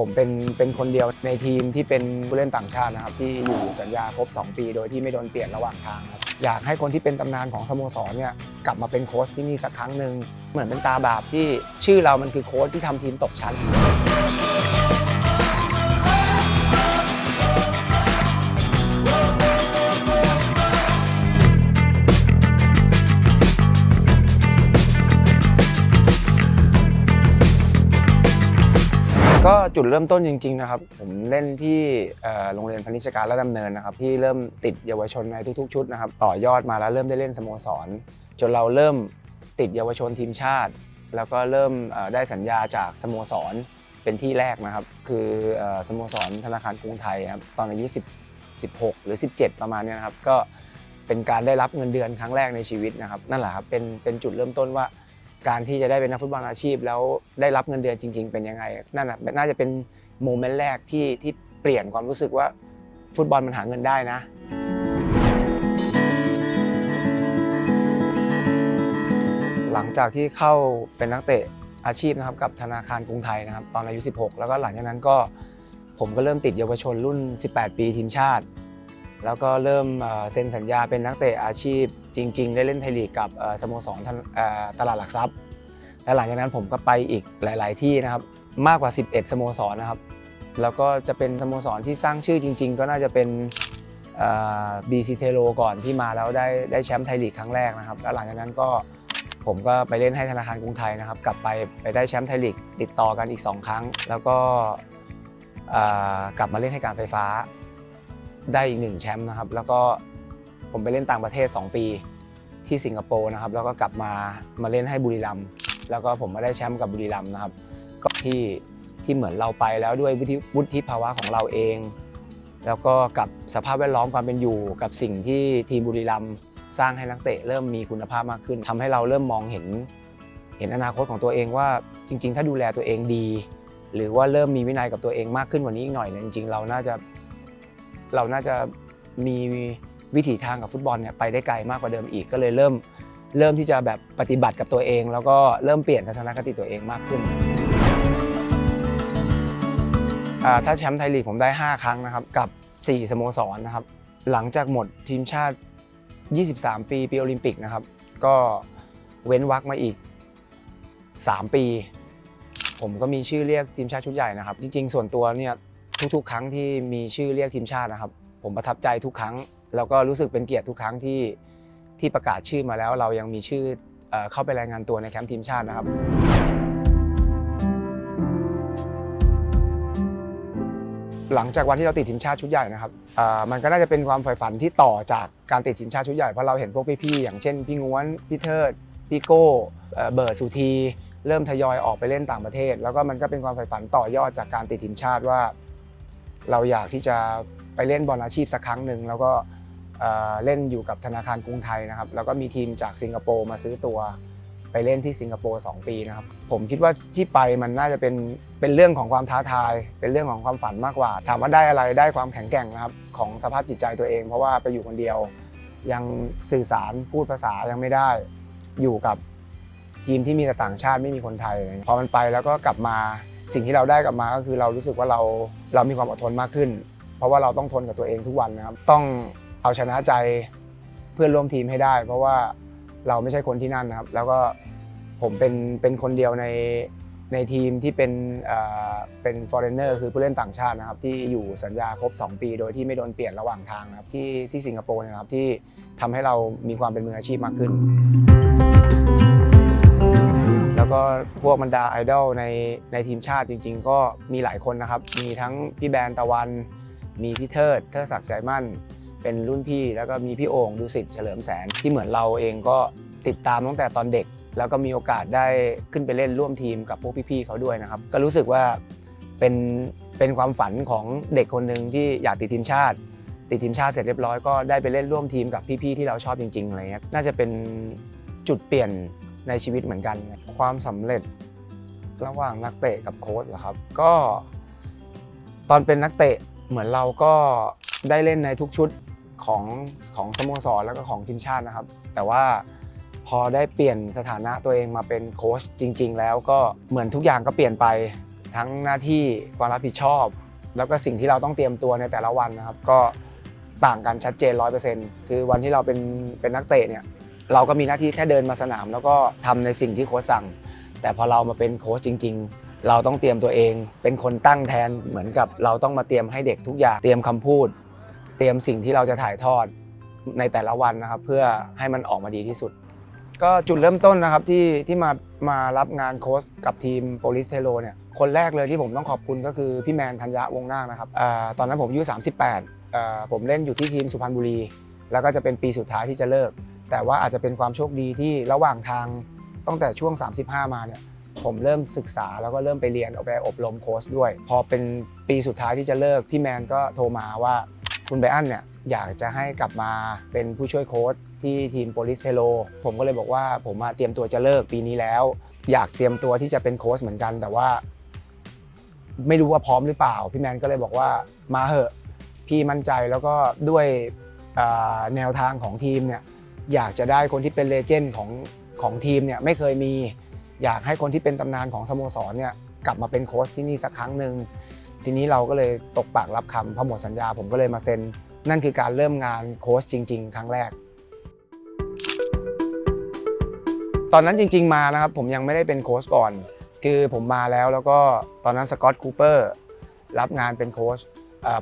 ผมเป็นเป็นคนเดียวในทีมที่เป็นผู้เล่นต่างชาตินะครับ ที่อยู่สัญญาครบ 2 ปี โดยที่ไม่โดนเปลี่ยนระหว่างทางครับอยากให้คนที่เป็นตำนานของสโมสรเนี่ยกลับมาเป็นโค้ชที่นี่สักครั้งหนึ่งเหมือนเป็นตาบาปที่ชื่อเรามันคือโค้ชที่ทำทีมตกชั้น ก็จุดเริ่มต้นจริง ๆ นะครับ ผมเล่นที่โรงเรียนพนิชการและดำเนินนะครับ ที่เริ่มติดเยาวชนในทุกๆ ชุดนะครับ ต่อยอดมาแล้วเริ่มได้เล่นสโมสร จนเราเริ่มติดเยาวชนทีมชาติ แล้วก็เริ่มได้สัญญาจากสโมสรเป็นที่แรกนะครับ คือสโมสรธนาคารกรุงไทยครับตอนอายุ 10 16 หรือ 17 ประมาณนี้นะครับก็เป็นการได้รับเงินเดือนครั้งแรกในชีวิตนะครับ นั่นแหละครับเป็นเป็นจุดเริ่มต้นว่า การที่จะได้เป็นนักฟุตบอลอาชีพ แล้วได้รับเงินเดือนจริง ๆ เป็นยังไงนั่นน่าจะเป็นโมเมนต์แรกที่ที่เปลี่ยนความรู้สึกว่าฟุตบอลมันหาเงินได้นะหลังจากที่เข้าเป็นนักเตะอาชีพนะครับกับธนาคารกรุงไทยนะครับตอนอายุ 16 แล้วก็หลังจากนั้นก็ผมก็เริ่มติดเยาวชนรุ่น 18 ปีทีมชาติ แล้วก็เริ่มเซ็นสัญญาเป็นนักเตะอาชีพจริง ๆ ได้เล่นไทยลีกกับสโมสรธนเอ่อตลาดหลักทรัพย์ และหลังจากนั้นผมก็ไปอีกหลาย ๆ ที่นะครับมากกว่า 11 สโมสรนะครับ แล้วก็จะเป็นสโมสรที่สร้างชื่อจริง ๆ ก็น่าจะเป็นบีซีเทโลก่อนที่มาแล้วได้ได้แชมป์ไทยลีกครั้งแรกนะครับ แล้วหลังจากนั้นก็ผมก็ไปเล่นให้ธนาคารกรุงไทยนะครับ กลับไปไปได้แชมป์ไทยลีกติดต่อกันอีก 2 ครั้ง แล้วก็กลับมาเล่นให้การไฟฟ้า ได้อีกหนึ่งแชมป์นะครับ แล้วก็ผมไปเล่นต่างประเทศ 2 ปีที่สิงคโปร์นะครับ แล้วก็กลับมามาเล่นให้บุรีรัมย์แล้วก็ผมมาได้แชมป์กับบุรีรัมย์นะครับ ก็ที่ที่เหมือนเราไปแล้วด้วยวุฒิภาวะของเราเอง แล้วก็กับสภาพแวดล้อมความเป็นอยู่ กับสิ่งที่ทีมบุรีรัมย์สร้างให้นักเตะเริ่มมีคุณภาพมากขึ้นทำให้เราเริ่มมองเห็น เห็นอนาคตของตัวเองว่าจริง ๆ ถ้าดูแลตัวเองดี หรือว่าเริ่มมีวินัยกับตัวเองมากขึ้นกว่านี้อีกหน่อยเนี่ยจริง ๆ เราน่าจะ เราน่าจะมีวิถีทางกับฟุตบอลเนี่ยไปได้ไกลมากกว่าเดิมอีกก็เลยเริ่ม เริ่มที่จะแบบปฏิบัติกับตัวเอง แล้วก็เริ่มเปลี่ยนทัศนคติตัวเองมากขึ้นอ่าถ้าแชมป์ไทยลีกผมได้ 5 ครั้งนะครับกับ 4 สโมสรนะครับหลังจากหมดทีมชาติ 23 ปีปีโอลิมปิกนะครับ ก็เว้นวักมาอีก 3 ปี ผมก็มีชื่อเรียกทีมชาติชุดใหญ่นะครับ จริง ๆ ส่วนตัวเนี่ย ทุกๆ ครั้งที่มีชื่อเรียกทีมชาตินะครับ ผมประทับใจทุกครั้ง แล้วก็รู้สึกเป็นเกียรติทุกครั้งที่ที่ประกาศชื่อมาแล้ว เรายังมีชื่อเอเข้าไปรายงานตัวในแคมป์ทีมชาตินะครับ หลังจากวันที่เราติดทีมชาติชุดใหญ่นะครับมันก็น่าจะเป็นความใฝ่ฝันที่ต่อจากการติดทีมชาติชุดใหญ่เพราะเราเห็นพวกพี่ๆอย่างเช่นพี่ง้วนพี่เทิดพี่โก้เอ่อเบิร์ดสุธีเริ่มทยอยออกไปเล่นต่างประเทศ แล้วก็มันก็เป็นความใฝ่ฝันต่อยอดจากการติดทีมชาติว่า เราอยากที่จะไปเล่นบอลอาชีพสักครั้งหนึ่งแล้วก็เล่นอยู่กับธนาคารกรุงไทยนะครับ แล้วก็มีทีมจากสิงคโปร์มาซื้อตัว ไปเล่นที่สิงคโปร์2ปีนะครับ ผมคิดว่าที่ไปมันน่าจะเป็นเป็นเรื่องของความท้าทาย เป็นเรื่องของความฝันมากกว่า ถามว่าได้อะไรได้ความแข็งแกร่งนะครับของสภาพจิตใจตัวเอง เพราะว่าไปอยู่คนเดียว ยังสื่อสารพูดภาษายังไม่ได้ อยู่กับทีมที่มีแต่ต่างชาติไม่มีคนไทยพอมันไปแล้วก็กลับมา สิ่งที่เราได้กลับมาก็คือเรารู้สึกว่าเราเรามีความอดทนมากขึ้น เพราะว่าเราต้องทนกับตัวเองทุกวันนะครับ ต้องเอาชนะใจเพื่อนร่วมทีมให้ได้ เพราะว่าเราไม่ใช่คนที่นั่นนะครับ แล้วก็ผมเป็นเป็นคนเดียวในในทีมที่เป็นเอ่อเป็น foreigner คือผู้เล่นต่างชาตินะครับ ที่อยู่สัญญาครบ 2 ปี โดยที่ไม่โดนเปลี่ยนระหว่างทางนะครับที่ที่สิงคโปร์นะครับที่ทำให้เรามีความเป็นมืออาชีพมากขึ้น ก็พวกบรรดาไอดอลในในทีมชาติจริง ๆ ก็มีหลายคนนะครับ มีทั้งพี่แบรนด์ตะวัน มีพี่เทิดเทิดศักดิ์ใจมั่น เป็นรุ่นพี่แล้วก็มีพี่โอ่งดูสิทธิ์เฉลิมแสนที่เหมือนเราเองก็ติดตามตั้งแต่ตอนเด็ก แล้วก็มีโอกาสได้ขึ้นไปเล่นร่วมทีมกับพวกพี่ๆเขาด้วยนะครับ ก็รู้สึกว่าเป็นเป็นความฝันของเด็กคนหนึ่งที่อยากติดทีมชาติ ติดทีมชาติเสร็จเรียบร้อยก็ได้ไปเล่นร่วมทีมกับพี่ๆที่เราชอบจริงๆอะไรเงี้ยน่าจะเป็นจุดเปลี่ยน ในชีวิตเหมือนกัน ความสำเร็จระหว่างนักเตะกับโค้ชเหรอครับ ก็ตอนเป็นนักเตะเหมือนเราก็ได้เล่นในทุกชุดของของสโมสรแล้วก็ของทีมชาตินะครับ แต่ว่าพอได้เปลี่ยนสถานะตัวเองมาเป็นโค้ชจริง ๆ แล้วก็เหมือนทุกอย่างก็เปลี่ยนไปทั้งหน้าที่ความรับผิดชอบ แล้วก็สิ่งที่เราต้องเตรียมตัวในแต่ละวันนะครับ ก็ต่างกันชัดเจน100%คือวันที่เราเป็นเป็นนักเตะเนี่ย เราก็มีหน้าที่แค่เดินมาสนาม แล้วก็ทำในสิ่งที่โค้ชสั่ง แต่พอเรามาเป็นโค้ชจริง ๆ เราต้องเตรียมตัวเอง เป็นคนตั้งแทนเหมือนกับเราต้องมาเตรียมให้เด็กทุกอย่างเตรียมคำพูด เตรียมสิ่งที่เราจะถ่ายทอดในแต่ละวันนะครับ เพื่อให้มันออกมาดีที่สุด ก็จุดเริ่มต้นนะครับที่ที่มามารับงานโค้ชกับทีมโปลิสเทโลเนี่ยคนแรกเลยที่ผมต้องขอบคุณก็คือพี่แมนธัญญะวงนาคนะครับอตอนนั้นผมอายุ38ผมเล่นอยู่ที่ทีมสุพรรณบุรี แล้วก็จะเป็นปีสุดท้ายที่จะเลิก แต่ว่าอาจจะเป็นความโชคดีที่ระหว่างทางตั้งแต่ช่วง 35 มาเนี่ยผมเริ่มศึกษาแล้วก็เริ่มไปเรียนเอาไปอบรมโค้ชด้วย พอเป็นปีสุดท้ายที่จะเลิกพี่แมนก็โทรมาว่าคุณไบอันเนี่ยอยากจะให้กลับมาเป็นผู้ช่วยโค้ชที่ทีมโปลิสเทโลผมก็เลยบอกว่าผมมาเตรียมตัวจะเลิกปีนี้แล้ว อยากเตรียมตัวที่จะเป็นโค้ชเหมือนกัน แต่ว่า ไม่รู้ว่าพร้อมหรือเปล่า พี่แมนก็เลยบอกว่ามาเหอะพี่มั่นใจแล้วก็ด้วยแนวทางของทีมเนี่ย อยากจะได้คนที่เป็นเลเจนด์ของของทีมเนี่ยไม่เคยมี อยากให้คนที่เป็นตำนานของสโมสรเนี่ยกลับมาเป็นโค้ชที่นี่สักครั้งหนึ่งทีนี้เราก็เลยตกปากรับคำพอหมดสัญญาผมก็เลยมาเซ็น นั่นคือการเริ่มงานโค้ชจริง ๆ ครั้งแรก ตอนนั้นจริง ๆมานะครับผมยังไม่ได้เป็นโค้ชก่อน คือผมมาแล้วแล้วก็ตอนนั้นสกอตคูเปอร์รับงานเป็นโค้ช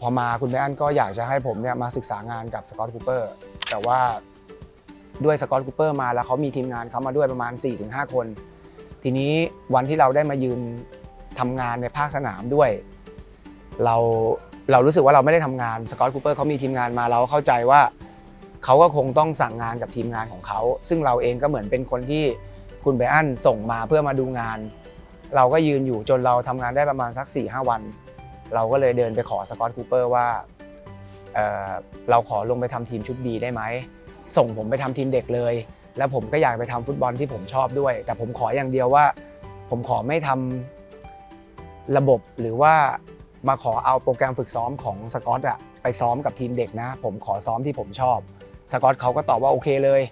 พอมาคุณแม่อันก็อยากจะให้ผมเนี่ยมาศึกษางานกับสกอตคูเปอร์แต่ว่า ด้วยสกอตคูเปอร์มาแล้วเขามีทีมงานเขามาด้วยประมาณ 4-5 คน ทีนี้วันที่เราได้มายืนทำงานในภาคสนามด้วย เราเรารู้สึกว่าเราไม่ได้ทำงานสกอตคูเปอร์เขามีทีมงานมาเราเข้าใจว่าเขาก็คงต้องสั่งงานกับทีมงานของเขาซึ่งเราเองก็เหมือนเป็นคนที่คุณไบอันส่งมาเพื่อมาดูงาน เราก็ยืนอยู่จนเราทำงานได้ประมาณสัก4ี่หวัน เราก็เลยเดินไปขอสกอตคูเปอร์ว่าเเราขอลงไปทำทีมชุด B ได้ไหม ส่งผมไปทำทีมเด็กเลย แล้วผมก็อยากไปทำฟุตบอลที่ผมชอบด้วย แต่ผมขออย่างเดียวว่า ผมขอไม่ทำระบบหรือว่ามาขอเอาโปรแกรมฝึกซ้อมของสกอตอะไปซ้อมกับทีมเด็กนะ ผมขอซ้อมที่ผมชอบสกอตเขาก็ตอบว่าโอเคเลย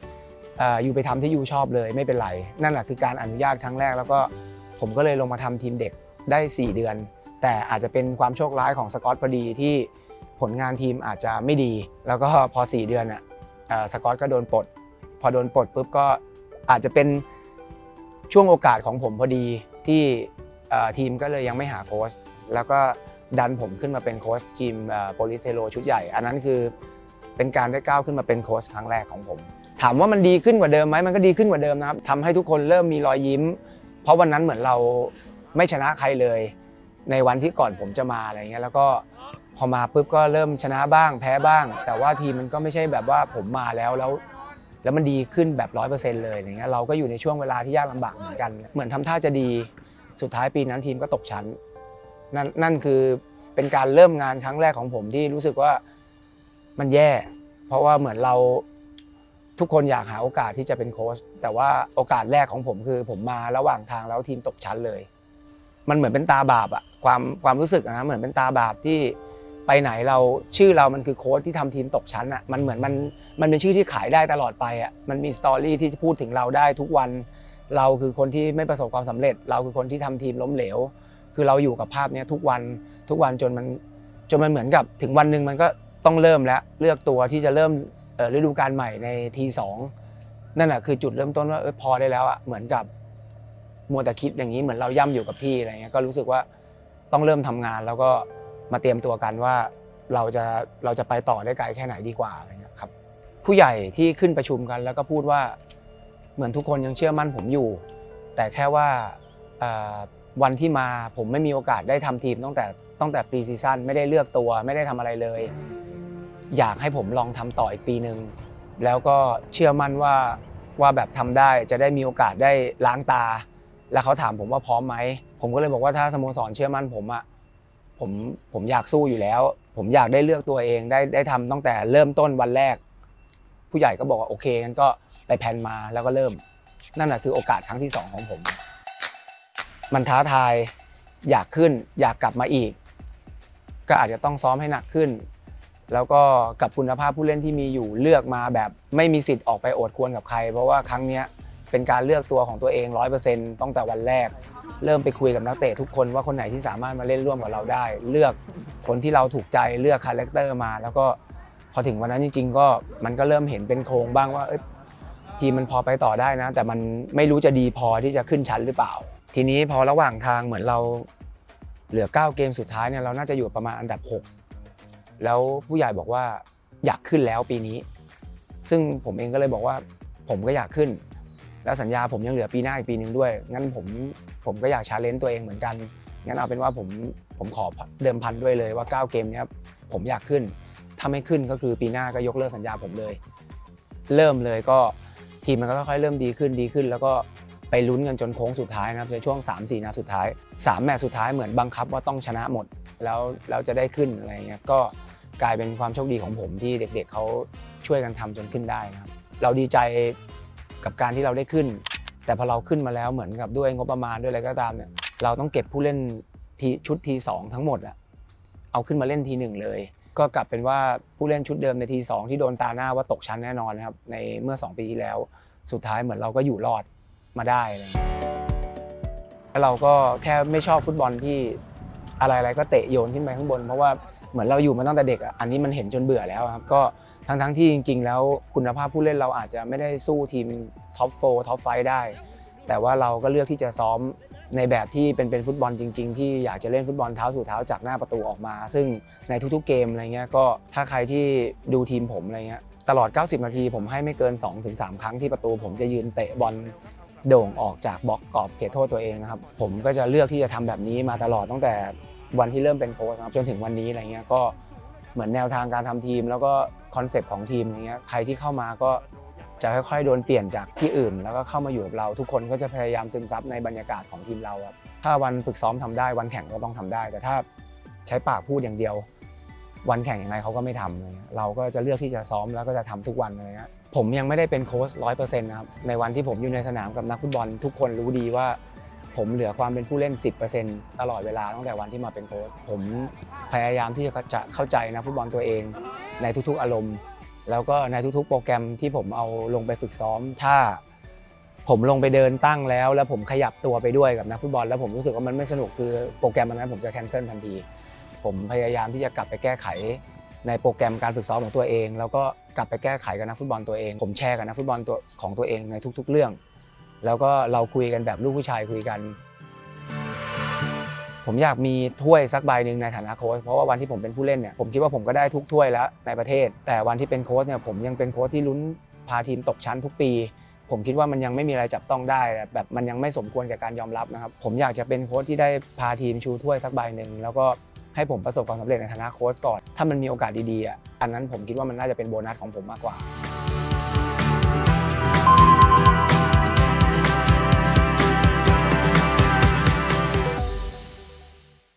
อยู่ไปทำที่ยูชอบเลยไม่เป็นไร นั่นแหละคือการอนุญาตครั้งแรก แล้วก็ผมก็เลยลงมาทำทีมเด็กได้ 4 เดือน แต่อาจจะเป็นความโชคร้ายของสกอตพอดีที่ผลงานทีมอาจจะไม่ดี แล้วก็พอ 4 เดือนอะ สกอตก็โดนปลด พอโดนปลดปุ๊บก็อาจจะเป็นช่วงโอกาสของผมพอดีที่ทีมก็เลยยังไม่หาโค้ชแล้วก็ดันผมขึ้นมาเป็นโค้ชทีมโปลิสเทโลชุดใหญ่ อันนั้นคือเป็นการได้ก้าวขึ้นมาเป็นโค้ชครั้งแรกของผม ถามว่ามันดีขึ้นกว่าเดิมไหมมันก็ดีขึ้นกว่าเดิมนะครับทำให้ทุกคนเริ่มมีรอยยิ้ม เพราะวันนั้นเหมือนเราไม่ชนะใครเลย ในวันที่ก่อนผมจะมาอะไรเงี้ยแล้วก็ พอมาปุ๊บก็เริ่มชนะบ้างแพ้บ้าง แต่ว่าทีมมันก็ไม่ใช่แบบว่าผมมาแล้วแล้ว แล้วมันดีขึ้นแบบร้อยเปอร์เซ็นต์เลยอย่างเงี้ยเราก็อยู่ในช่วงเวลาที่ยากลำบากเหมือนกัน เหมือนทำท่าจะดีสุดท้ายปีนั้นทีมก็ตกชั้นนั่นนั่นคือเป็นการเริ่มงานครั้งแรกของผมที่รู้สึกว่ามันแย่ เพราะว่าเหมือนเราทุกคนอยากหาโอกาสที่จะเป็นโค้ชแต่ว่าโอกาสแรกของผมคือ ผมมาระหว่างทางแล้วทีมตกชั้นเลย มันเหมือนเป็นตาบาปอะความความรู้สึกนะเหมือนเป็นตาบาปที่ ไปไหนเราชื่อเรามันคือโค้ชที่ทำทีมตกชั้นอะมันเหมือนมันมันเป็นชื่อที่ขายได้ตลอดไปอะมันมีสตอรี่ที่จะพูดถึงเราได้ทุกวัน เราคือคนที่ไม่ประสบความสำเร็จ เราคือคนที่ทำทีมล้มเหลว คือเราอยู่กับภาพเนี้ยทุกวันทุกวันจนมันจนมันเหมือนกับถึงวันหนึ่งมันก็ต้องเริ่มแล้วเลือกตัวที่จะเริ่มฤดูกาลใหม่ในทีสองนั่นแหะคือจุดเริ่มต้นว่าเออพอได้แล้วอะเหมือนกับมัวแต่คิดอย่างนี้เหมือนเราย่ำอยู่กับที่อะไรเงี้ยก็รู้สึกว่าต้องเริ่มทำงานแล้วก็ มาเตรียมตัวกันว่าเราจะเราจะไปต่อได้ไกลแค่ไหนดีกว่าอะไรเงี้ยครับผู้ใหญ่ที่ขึ้นประชุมกัน แล้วก็พูดว่าเหมือนทุกคนยังเชื่อมั่นผมอยู่ แต่แค่ว่าวันที่มาผมไม่มีโอกาสได้ทำทีมตั้งแต่ตั้งแต่ปีซีซั่นไม่ได้เลือกตัวไม่ได้ทำอะไรเลย อยากให้ผมลองทำต่ออีกปีหนึ่งแล้วก็เชื่อมั่นว่าว่าแบบทำได้จะได้มีโอกาสได้ล้างตา แล้วเขาถามผมว่าพร้อมไหมผมก็เลยบอกว่าถ้าสโมสรเชื่อมั่นผมอะ ผมผมอยากสู้อยู่แล้ว ผมอยากได้เลือกตัวเองได้ได้ทำตั้งแต่เริ่มต้นวันแรก ผู้ใหญ่ก็บอกว่าโอเคงั้นก็ไปแพลนมาแล้วก็เริ่ม นั่นแหละคือโอกาสครั้งที่สองของผม มันท้าทายอยากขึ้น อยากกลับมาอีก ก็อาจจะต้องซ้อมให้หนักขึ้น แล้วก็กับคุณภาพผู้เล่นที่มีอยู่เลือกมาแบบไม่มีสิทธิ์ออกไปโอดควรกับใคร เพราะว่าครั้งเนี้ยเป็นการเลือกตัวของตัวเอง100%ตั้งแต่วันแรก เริ่มไปคุยกับนักเตะทุกคนว่าคนไหนที่สามารถมาเล่นร่วมกับเราได้ เลือกคนที่เราถูกใจเลือกคาแรคเตอร์มา แล้วก็พอถึงวันนั้นจริง ๆ ก็มันก็เริ่มเห็นเป็นโครงบ้างว่าทีมมันพอไปต่อได้นะ แต่มันไม่รู้จะดีพอที่จะขึ้นชั้นหรือเปล่า ทีนี้พอระหว่างทางเหมือนเราเหลือ 9 เกมสุดท้ายเนี่ยเราน่าจะอยู่ประมาณอันดับ 6 แล้วผู้ใหญ่บอกว่าอยากขึ้นแล้วปีนี้ ซึ่งผมเองก็เลยบอกว่าผมก็อยากขึ้น แล้วสัญญาผมยังเหลือปีหน้าอีกปีหนึ่งด้วย งั้นผมผมก็อยากชาเลนจ์ตัวเองเหมือนกัน งั้นเอาเป็นว่าผมผมขอเดิมพันด้วยเลยว่า 9 เกมนี้ผมอยากขึ้น ถ้าไม่ขึ้นก็คือปีหน้าก็ยกเลิกสัญญาผมเลย เริ่มเลยก็ทีมมันก็ค่อยๆเริ่มดีขึ้นดีขึ้น แล้วก็ไปลุ้นกันจนโค้งสุดท้ายนะครับในช่วง 3-4นัดสุดท้าย 3 แมตช์สุดท้ายเหมือนบังคับว่าต้องชนะหมดแล้วแล้วจะได้ขึ้นอะไรเงี้ยก็กลายเป็นความโชคดีของผมที่เด็กๆเขาช่วยกันทำจนขึ้นได้นะครับเราดีใจ กับการที่เราได้ขึ้น แต่พอเราขึ้นมาแล้วเหมือนกับด้วยงบประมาณด้วยอะไรก็ตามเนี่ยเราต้องเก็บผู้เล่นทีชุดทีสองทั้งหมดอะเอาขึ้นมาเล่นทีหนึ่งเลย ก็กลับเป็นว่าผู้เล่นชุดเดิมในทีสองที่โดนตาหน้าว่าตกชั้นแน่นอนนะครับในเมื่อ 2 ปีที่แล้ว สุดท้ายเหมือนเราก็อยู่รอดมาได้เงี้ยแล้วเราก็แค่ไม่ชอบฟุตบอลที่อะไรๆก็เตะโยนขึ้นไปข้างบน เพราะว่าเหมือนเราอยู่มาตั้งแต่เด็กอะอันนี้มันเห็นจนเบื่อแล้วครับก็ ทั้งทั้งๆที่จริง ๆ แล้วคุณภาพผู้เล่นเราอาจจะไม่ได้สู้ทีมท็อปโฟท็อปไฟได้ แต่ว่าเราก็เลือกที่จะซ้อมในแบบที่เป็นเป็นฟุตบอลจริง ๆ ที่อยากจะเล่นฟุตบอลเท้าสู่เท้าจากหน้าประตูออกมา ซึ่งในทุกๆเกมอะไรเงี้ยก็ถ้าใครที่ดูทีมผมอะไรเงี้ยตลอด 90 นาทีผมให้ไม่เกิน 2-3 ครั้งที่ประตู ผมจะยืนเตะบอลโด่งออกจากบล็อกกรอบเขตโทษตัวเองนะครับผมก็จะเลือกที่จะทำแบบนี้มาตลอดตั้งแต่วันที่เริ่มเป็นโค้ชครับจนถึงวันนี้อะไรเงี้ยก็ เหมือนแนวทางการทำทีม แล้วก็คอนเซปต์ของทีมอย่างเงี้ยใครที่เข้ามาก็จะค่อยๆโดนเปลี่ยนจากที่อื่น แล้วก็เข้ามาอยู่กับเรา ทุกคนก็จะพยายามซึมซับในบรรยากาศของทีมเราครับถ้าวันฝึกซ้อมทำได้วันแข่งก็ต้องทำได้ แต่ถ้าใช้ปากพูดอย่างเดียว วันแข่งยังไงเขาก็ไม่ทำเงี้ยเราก็จะเลือกที่จะซ้อมแล้วก็จะทำทุกวันอะไรเงี้ยผมยังไม่ได้เป็นโค้ชร้อยเปอร์เซ็นต์นะครับในวันที่ผมอยู่ในสนามกับนักฟุตบอล ทุกคนรู้ดีว่า ผมเหลือความเป็นผู้เล่น 10%ตลอดเวลาตั้งแต่วันที่มาเป็นโค้ชผมพยายามที่จะเข้าใจนักฟุตบอลตัวเองในทุกๆอารมณ์ แล้วก็ในทุกๆ โปรแกรมที่ผมเอาลงไปฝึกซ้อม ถ้าผมลงไปเดินตั้งแล้ว แล้วผมขยับตัวไปด้วยกับนักฟุตบอล แล้วผมรู้สึกว่ามันไม่สนุกคือโปรแกรมอันนั้นผมจะแคนเซิลทันที ผมพยายามที่จะกลับไปแก้ไขในโปรแกรมการฝึกซ้อมของตัวเอง แล้วก็กลับไปแก้ไขกับนักฟุตบอลตัวเอง ผมแชร์กับนักฟุตบอลตัวของตัวเองในทุก ๆ เรื่อง แล้วก็เราคุยกันแบบลูกผู้ชายคุยกัน ผมอยากมีถ้วยสักใบหนึ่งในฐานะโค้ชเพราะว่าวันที่ผมเป็นผู้เล่นเนี่ยผมคิดว่าผมก็ได้ทุกถ้วยแล้วในประเทศ แต่วันที่เป็นโค้ชเนี่ยผมยังเป็นโค้ชที่ลุ้นพาทีมตกชั้นทุกปี ผมคิดว่ามันยังไม่มีอะไรจับต้องได้แบบมันยังไม่สมควรแก่การยอมรับนะครับผมอยากจะเป็นโค้ชที่ได้พาทีมชูถ้วยสักใบหนึ่งแล้วก็ให้ผมประสบความสำเร็จในฐานะโค้ชก่อน ถ้ามันมีโอกาสดีๆอะอันนั้นผมคิดว่ามันน่าจะเป็นโบนัสของผมมากกว่า